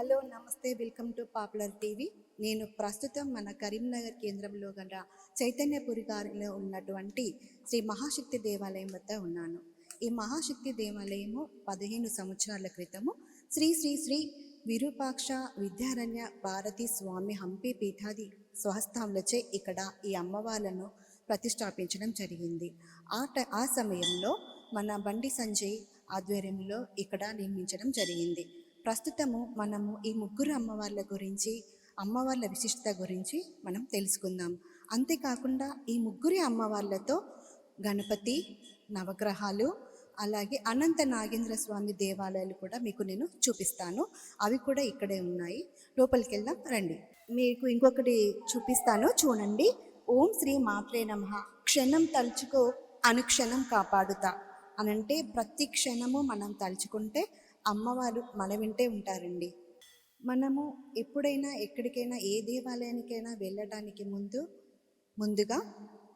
Hello నమస్తే. Welcome to popular TV. నేను ప్రస్తుతం మన కరీంనగర్ కేంద్రంలో గల చైతన్యపురి గారిలో ఉన్నటువంటి శ్రీ మహాశక్తి దేవాలయం వద్ద ఉన్నాను. ఈ మహాశక్తి దేవాలయము పదిహేను సంవత్సరాల క్రితము శ్రీ శ్రీ శ్రీ విరూపాక్ష విద్యారణ్య భారతి స్వామి హంపి పీఠాది స్వహస్తాములచే ఇక్కడ ఈ అమ్మవార్లను ప్రతిష్టాపించడం జరిగింది. ఆ ట ఆ సమయంలో మన బండి సంజయ్ ఆధ్వర్యంలో ఇక్కడ నిర్మించడం జరిగింది. ప్రస్తుతము మనము ఈ ముగ్గురు అమ్మవార్ల గురించి అమ్మవార్ల విశిష్టత గురించి మనం తెలుసుకుందాం. అంతేకాకుండా ఈ ముగ్గురి అమ్మవార్లతో గణపతి నవగ్రహాలు అలాగే అనంత నాగేంద్ర స్వామి దేవాలయాలు కూడా మీకు నేను చూపిస్తాను. అవి కూడా ఇక్కడే ఉన్నాయి. లోపలికి వెళ్దాం రండి. మీకు ఇంకొకటి చూపిస్తాను చూడండి. ఓం శ్రీ మాత్రే నమ. క్షణం తలుచుకో అనుక్షణం కాపాడుతా. అనంటే ప్రతి క్షణము మనం తలుచుకుంటే అమ్మవారు మన వింటే ఉంటారండి. మనము ఎప్పుడైనా ఎక్కడికైనా ఏ దేవాలయానికైనా వెళ్ళడానికి ముందు ముందుగా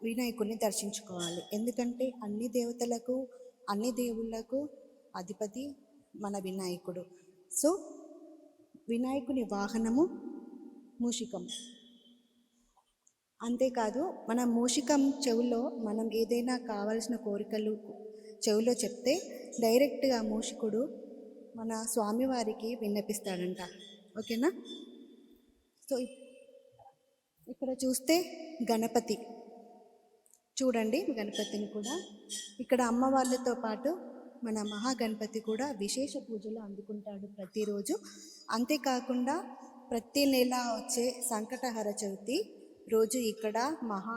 వినాయకుడిని దర్శించుకోవాలి. ఎందుకంటే అన్ని దేవతలకు అన్ని దేవుళ్ళకు అధిపతి మన వినాయకుడు. సో వినాయకుని వాహనము మూషికం. అంతేకాదు మన మూషికం చెవులో మనం ఏదైనా కావలసిన కోరికలు చెవులో చెప్తే డైరెక్ట్గా మూషికుడు మన స్వామివారికి విన్నపిస్తాడంట. ఓకేనా? సో ఇక్కడ చూస్తే గణపతి. చూడండి గణపతిని కూడా. ఇక్కడ అమ్మవార్లతో పాటు మన మహాగణపతి కూడా విశేష పూజలు అందుకుంటాడు ప్రతిరోజు. అంతేకాకుండా ప్రతి నెల వచ్చే సంకటహర చవితి రోజు ఇక్కడ మహా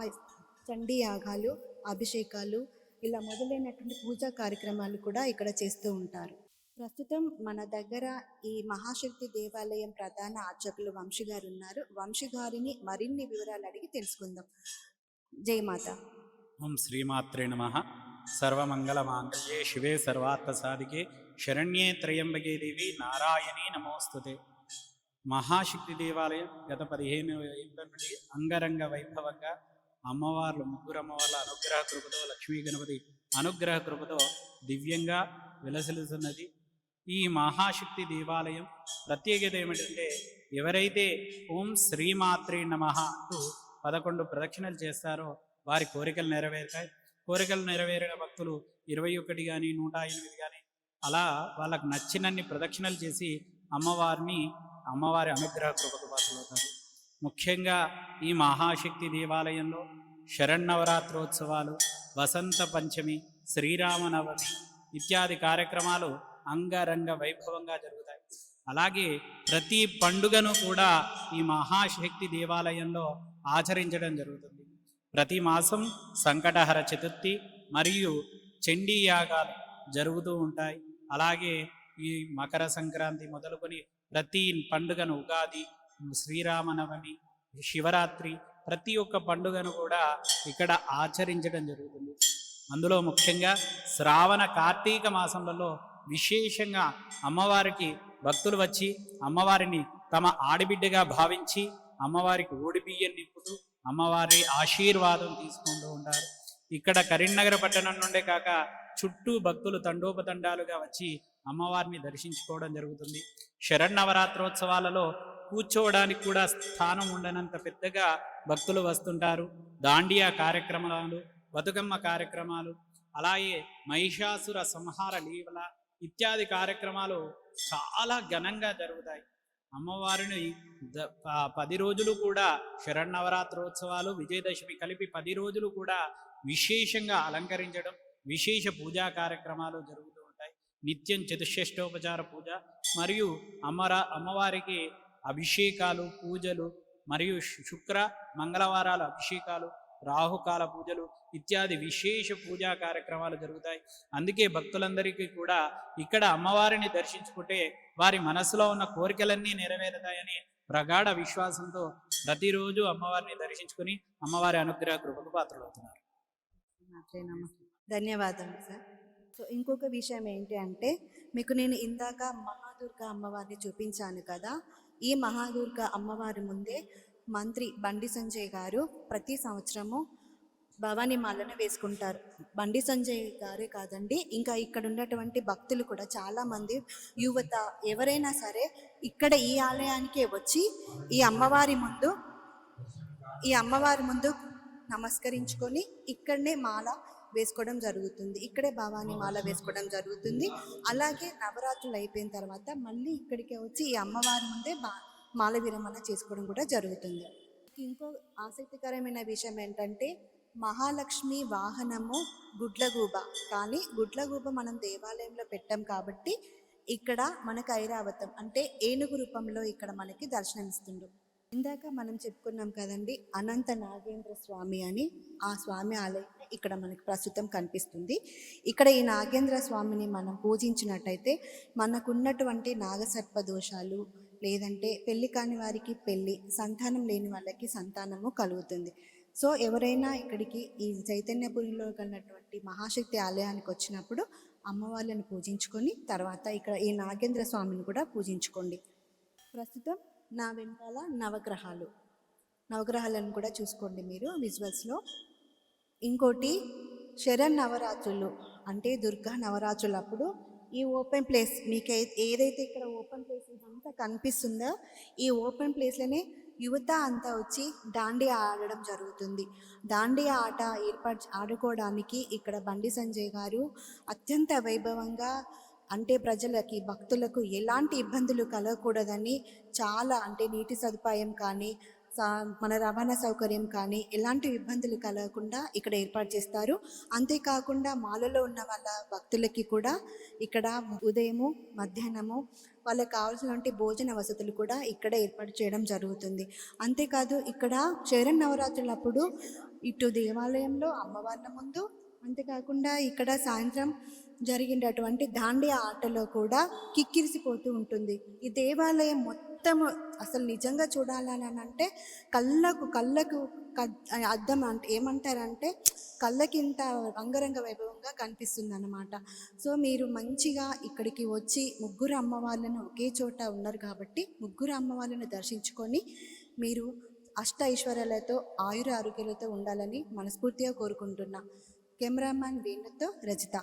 చండీ యాగాలు అభిషేకాలు ఇలా మొదలైనటువంటి పూజా కార్యక్రమాలు కూడా ఇక్కడ చేస్తూ ఉంటారు. ప్రస్తుతం మన దగ్గర ఈ మహాశక్తి దేవాలయం ప్రధాన అర్చకులు వంశీ గారు ఉన్నారు వంశీ గారిని మరిన్ని వివరాలు అడిగి తెలుసుకుందాం. జయమాత ఓం శ్రీమాత్రే నమ. సర్వమంగళమాంగళ్యే శివే సర్వార్థసాధికే. శరణ్యే త్రయంబకే దేవి. నారాయణీ నమోస్తుతే. మహాశక్తి దేవాలయం గత పదిహేను ఏళ్ళ నుండి అంగరంగ వైభవంగా అమ్మవార్లు ముగ్గురు అమ్మవార్ల అనుగ్రహ కృపతో లక్ష్మీ గణపతి అనుగ్రహ కృపతో దివ్యంగా విలసిలుతున్నది ఈ మహాశక్తి దేవాలయం ప్రత్యేకత ఏమిటంటే ఎవరైతే ఓం శ్రీమాత్రే నమ అంటూ పదకొండు ప్రదక్షిణలు చేస్తారో వారి కోరికలు నెరవేరుతాయి. కోరికలు నెరవేరిన భక్తులు ఇరవై ఒకటి కానీ నూట ఎనిమిది కానీ అలా వాళ్ళకు నచ్చినన్ని ప్రదక్షిణలు చేసి అమ్మవారిని అమ్మవారి అనుగ్రహ కృపకు పాత్రలవుతారు. ముఖ్యంగా ఈ మహాశక్తి దేవాలయంలో శరణవరాత్రోత్సవాలు వసంత పంచమి శ్రీరామనవమి ఇత్యాది కార్యక్రమాలు అంగరంగ వైభవంగా జరుగుతాయి. అలాగే ప్రతి పండుగను కూడా ఈ మహాశక్తి దేవాలయంలో ఆచరించడం జరుగుతుంది. ప్రతి మాసం సంకటహర చతుర్థి మరియు చండీ యాగాలు జరుగుతూ ఉంటాయి. అలాగే ఈ మకర సంక్రాంతి మొదలుకొని ప్రతి పండుగను ఉగాది శ్రీరామనవమి శివరాత్రి ప్రతి ఒక్క పండుగను కూడా ఇక్కడ ఆచరించడం జరుగుతుంది. అందులో ముఖ్యంగా శ్రావణ కార్తీక మాసంలో విశేషంగా అమ్మవారికి భక్తులు వచ్చి అమ్మవారిని తమ ఆడిబిడ్డగా భావించి అమ్మవారికి ఓడిబియ్యం నింపుతూ అమ్మవారి ఆశీర్వాదం తీసుకుంటూ ఉంటారు. ఇక్కడ కరీంనగర్ పట్టణం నుండే కాక చుట్టూ భక్తులు తండోపతండాలుగా వచ్చి అమ్మవారిని దర్శించుకోవడం జరుగుతుంది. శరన్నవరాత్రోత్సవాలలో కూర్చోవడానికి కూడా స్థానం ఉండనంత పెద్దగా భక్తులు వస్తుంటారు. దాండియా కార్యక్రమాలు బతుకమ్మ కార్యక్రమాలు అలాగే మహిషాసుర సంహార లీవల ఇత్యాది కార్యక్రమాలు చాలా ఘనంగా జరుగుతాయి. అమ్మవారిని పది రోజులు కూడా శరణవరాత్రోత్సవాలు విజయదశమి కలిపి పది రోజులు కూడా విశేషంగా అలంకరించడం విశేష పూజా కార్యక్రమాలు జరుగుతూ ఉంటాయి. నిత్యం చతుషష్టోపచార పూజ మరియు అమ్మరా అమ్మవారికి అభిషేకాలు పూజలు మరియు శుక్ర మంగళవారాల అభిషేకాలు రాహుకాల పూజలు ఇత్యాది విశేష పూజా కార్యక్రమాలు జరుగుతాయి. అందుకే భక్తులందరికీ కూడా ఇక్కడ అమ్మవారిని దర్శించుకుంటే వారి మనసులో ఉన్న కోరికలన్నీ నెరవేరుతాయని ప్రగాఢ విశ్వాసంతో ప్రతిరోజు అమ్మవారిని దర్శించుకుని అమ్మవారి అనుగ్రహ కృపకు పాత్రలవుతున్నారు. అవుతున్నారు ధన్యవాదాలు సార్. సో ఇంకొక విషయం ఏంటి అంటే మీకు నేను ఇందాక మహాదుర్గ అమ్మవారిని చూపించాను కదా. ఈ మహాదుర్గ అమ్మవారి ముందే మంత్రి బండి సంజయ్ గారు ప్రతి సంవత్సరము భవానీ మాలను వేసుకుంటారు. బండి సంజయ్ గారే కాదండి ఇంకా ఇక్కడ ఉన్నటువంటి భక్తులు కూడా చాలామంది యువత ఎవరైనా సరే ఇక్కడ ఈ ఆలయానికే వచ్చి ఈ అమ్మవారి ముందు ఈ అమ్మవారి ముందు నమస్కరించుకొని ఇక్కడనే మాల వేసుకోవడం జరుగుతుంది. ఇక్కడే భవానీ మాల వేసుకోవడం జరుగుతుంది. అలాగే నవరాత్రులు అయిపోయిన తర్వాత మళ్ళీ ఇక్కడికే వచ్చి ఈ అమ్మవారి ముందే బా మాల విరమణ చేసుకోవడం కూడా జరుగుతుంది. ఇంకో ఆసక్తికరమైన విషయం ఏంటంటే మహాలక్ష్మి వాహనము గుడ్లగూబ. కానీ గుడ్లగూబ మనం దేవాలయంలో పెట్టాం కాబట్టి ఇక్కడ మనకు ఐరావతం అంటే ఏనుగు రూపంలో ఇక్కడ మనకి దర్శనమిస్తుండు. ఇందాక మనం చెప్పుకున్నాం కదండి అనంత నాగేంద్ర స్వామి అని ఆ స్వామి ఆలయం ఇక్కడ మనకి ప్రస్తుతం కనిపిస్తుంది. ఇక్కడ ఈ నాగేంద్ర స్వామిని మనం పూజించినట్టయితే మనకున్నటువంటి నాగసర్ప దోషాలు లేదంటే పెళ్ళి కాని వారికి పెళ్ళి సంతానం లేని వాళ్ళకి సంతానము కలుగుతుంది. సో ఎవరైనా ఇక్కడికి ఈ చైతన్యపురిలో ఉన్నటువంటి మహాశక్తి ఆలయానికి వచ్చినప్పుడు అమ్మవార్లను పూజించుకొని తర్వాత ఇక్కడ ఈ నాగేంద్ర స్వామిని కూడా పూజించుకోండి. ప్రస్తుతం నా వెనకాల నవగ్రహాలు. నవగ్రహాలను కూడా చూసుకోండి మీరు విజువల్స్లో. ఇంకోటి శరణ్ నవరాత్రులు అంటే దుర్గా నవరాత్రులు అప్పుడు ఈ ఓపెన్ ప్లేస్ మీకు ఏదైతే ఇక్కడ ఓపెన్ ప్లేస్ ఇదంతా కనిపిస్తుందో ఈ ఓపెన్ ప్లేస్లోనే యువత అంతా వచ్చి దాండియా ఆడడం జరుగుతుంది. దాండియా ఆట ఏర్పాటు ఆడుకోవడానికి ఇక్కడ బండి సంజయ్ గారు అత్యంత వైభవంగా అంటే ప్రజలకి భక్తులకు ఎలాంటి ఇబ్బందులు కలగకూడదని చాలా అంటే నీటి సదుపాయం కానీ మన రవాణా సౌకర్యం కానీ ఎలాంటి ఇబ్బందులు కలగకుండా ఇక్కడ ఏర్పాటు చేస్తారు. అంతేకాకుండా మాలలో ఉన్న వాళ్ళ భక్తులకి కూడా ఇక్కడ ఉదయము మధ్యాహ్నము వాళ్ళకి కావాల్సినటువంటి భోజన వసతులు కూడా ఇక్కడ ఏర్పాటు చేయడం జరుగుతుంది. అంతేకాదు ఇక్కడ శరణ్ నవరాత్రులప్పుడు ఇటు దేవాలయంలో అమ్మవార్ల ముందు అంతేకాకుండా ఇక్కడ సాయంత్రం జరిగినటువంటి దాండియా ఆటలో కూడా కిక్కిరిసిపోతూ ఉంటుంది. ఈ దేవాలయం మొత్తం అసలు నిజంగా చూడాలని అంటే కళ్ళకు కళ్ళకు కద్- అంటే ఏమంటారంటే కళ్ళకింత రంగరంగ వైభవంగా కనిపిస్తుంది అనమాట సో మీరు మంచిగా ఇక్కడికి వచ్చి ముగ్గురు అమ్మవార్లను ఒకే చోట ఉన్నారు కాబట్టి ముగ్గురు అమ్మవార్లను దర్శించుకొని మీరు అష్ట ఐశ్వర్యాలతో ఆయుర ఆరోగ్యాలతో ఉండాలని మనస్ఫూర్తిగా కోరుకుంటున్నా. కెమెరామ్యాన్ వేణుతో రజిత.